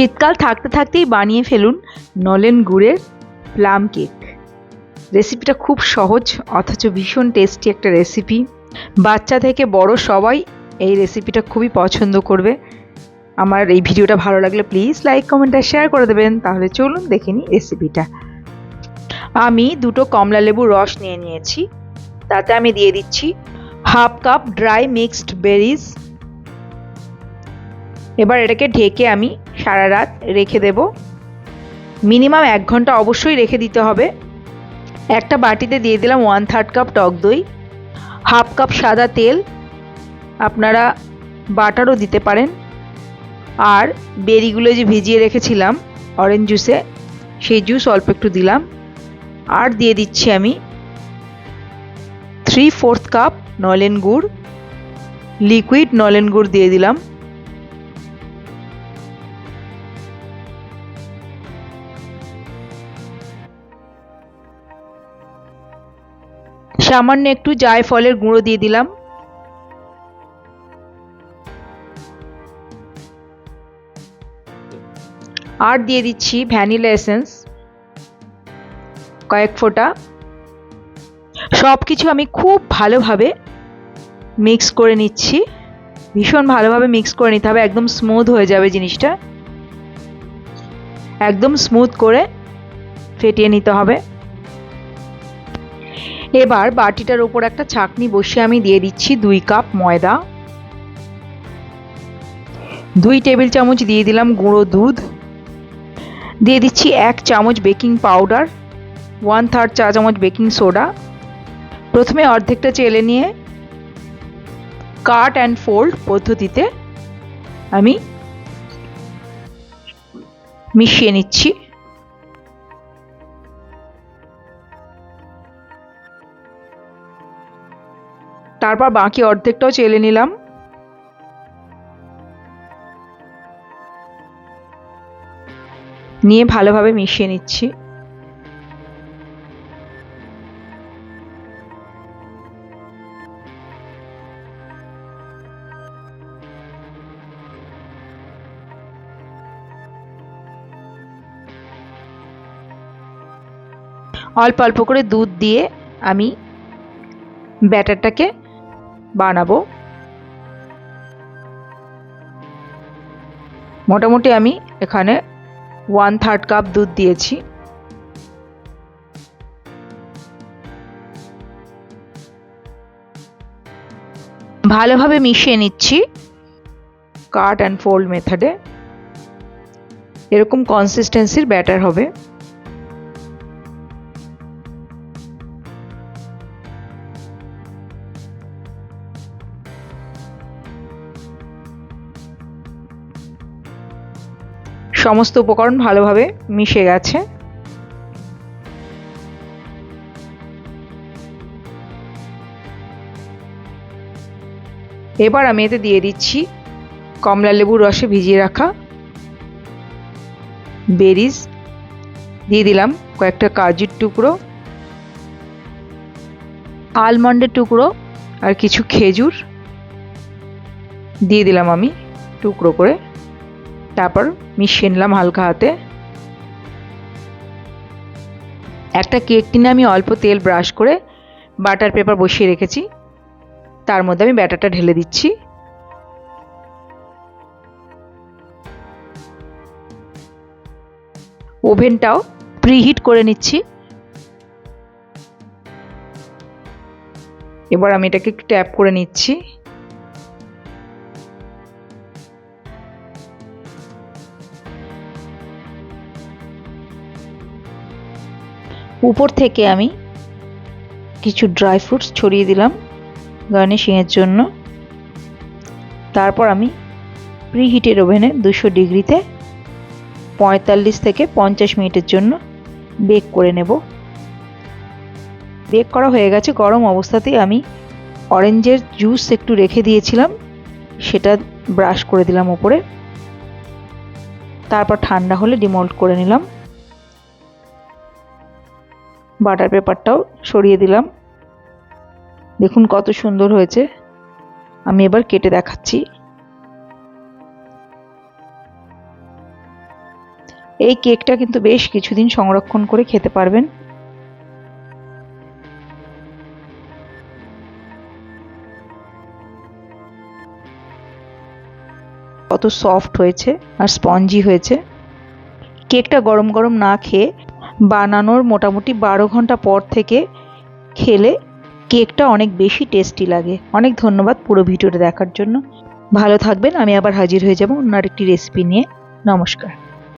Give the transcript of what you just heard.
শীতকাল থাকতে থাকতেই বানিয়ে ফেলুন নলেন গুড়ের প্লাম কেক। রেসিপিটা খুব সহজ, অথচ ভীষণ টেস্টি একটা রেসিপি। বাচ্চা থেকে বড় সবাই এই রেসিপিটা খুবই পছন্দ করবে। আমার এই ভিডিওটা ভালো লাগলে প্লিজ লাইক, কমেন্ট আর শেয়ার করে দেবেন। তাহলে চলুন দেখে নিই রেসিপিটা। আমি দুটো কমলা লেবুর রস নিয়ে নিয়েছি। তাতে আমি দিয়ে দিচ্ছি half cup dry mixed berries এবার এটাকে ঢেকে আমি সারা রাত রেখে দেব। মিনিমাম এক ঘণ্টা অবশ্যই রেখে দিতে হবে। একটা বাটিতে দিয়ে দিলাম ওয়ান থার্ড কাপ টক দই হাফ কাপ সাদা তেল, আপনারা বাটারও দিতে পারেন। আর বেরিগুলো যে ভিজিয়ে রেখেছিলাম অরেঞ্জ জুসে সেই জুস অল্প একটু দিলাম। আর দিয়ে দিচ্ছি আমি থ্রি ফোর্থ কাপ নলেন গুড় লিকুইড নলেন গুড় দিয়ে দিলাম। সামান্য একটু জায়ফলের গুঁড়ো দিয়ে দিলাম। আর দিয়ে দিচ্ছি ভ্যানিলা এসেন্স, কয়েক ফোঁটা। সব কিছু আমি খুব ভালোভাবে মিক্স করে নিচ্ছি। ভীষণ ভালোভাবে মিক্স করে নিতে হবে, একদম স্মুথ হয়ে যাবে জিনিসটা। একদম স্মুথ করে ফেটিয়ে নিতে হবে। এবার বাটিটার ওপর একটা ছাকনি বসিয়ে আমি দিয়ে দিচ্ছি দুই কাপ ময়দা। দুই টেবিল চামচ দিয়ে দিলাম গুঁড়ো দুধ। দিয়ে দিচ্ছি এক চামচ বেকিং পাউডার, ওয়ান থার্ড চা চামচ বেকিং সোডা। প্রথমে অর্ধেকটা চেলে নিয়ে কাট অ্যান্ড ফোল্ড পদ্ধতিতে আমি মিশিয়ে নিচ্ছি। তারপর বাকি অর্ধেকটাও চেলে নিলাম। নিয়ে ভালোভাবে মিশিয়ে নিচ্ছি। অল্প অল্প করে দুধ দিয়ে আমি ব্যাটারটাকে বানাবো। মোটামুটি আমি এখানে ওয়ান থার্ড কাপ দুধ দিয়েছি। ভালোভাবে মিশিয়ে নিচ্ছি কাট অ্যান্ড ফোল্ড মেথডে এরকম কনসিস্টেন্সির ব্যাটার হবে। সমস্ত উপকরণ ভালোভাবে মিশে গেছে। এবার আমি এতে দিয়ে দিচ্ছি কমলা লেবুর রসে ভিজিয়ে রাখা বেরিজ। দিয়ে দিলাম কয়েকটা কাজুর টুকরো, আলমন্ডের টুকরো আর কিছু খেজুর। দিয়ে দিলাম আমি টুকরো করে। তারপর মিশিয়ে নিলাম হালকা হাতে। একটা কেক টিনে আমি অল্প তেল ব্রাশ করে বাটার পেপার বসিয়ে রেখেছি। তার মধ্যে আমি ব্যাটারটা ঢেলে দিচ্ছি। ওভেনটাও প্রিহিট করে নিচ্ছি। এবার আমি এটাকে ট্যাপ করে নিচ্ছি। উপর থেকে আমি কিছু ড্রাই ফ্রুটস ছড়িয়ে দিলাম গার্নিশিংয়ের জন্য। তারপর আমি প্রিহিটের ওভেনে দুশো ডিগ্রিতে পঁয়তাল্লিশ থেকে পঞ্চাশ মিনিটের জন্য বেক করে নেব। বেক করা হয়ে গেছে, গরম অবস্থাতেই আমি অরেঞ্জের জুস একটু রেখে দিয়েছিলাম, সেটা ব্রাশ করে দিলাম ওপরে। তারপর ঠান্ডা হলে ডিমোল্ড করে নিলাম। বাটার পেপারটাও সরিয়ে দিলাম। দেখুন কত সুন্দর হয়েছে। আমি এবার কেটে দেখাচ্ছি। এই কেকটা কিন্তু বেশ কিছুদিন সংরক্ষণ করে খেতে পারবেন। কত সফট হয়েছে আর স্পঞ্জি হয়েছে। কেকটা গরম গরম না খেয়ে বানানোর মোটামুটি বারো ঘণ্টা পর থেকে খেলে কেকটা অনেক বেশি টেস্টি লাগে। অনেক ধন্যবাদ পুরো ভিডিওটা দেখার জন্য। ভালো থাকবেন, আমি আবার হাজির হয়ে যাব অন্য আরেকটি রেসিপি নিয়ে। নমস্কার।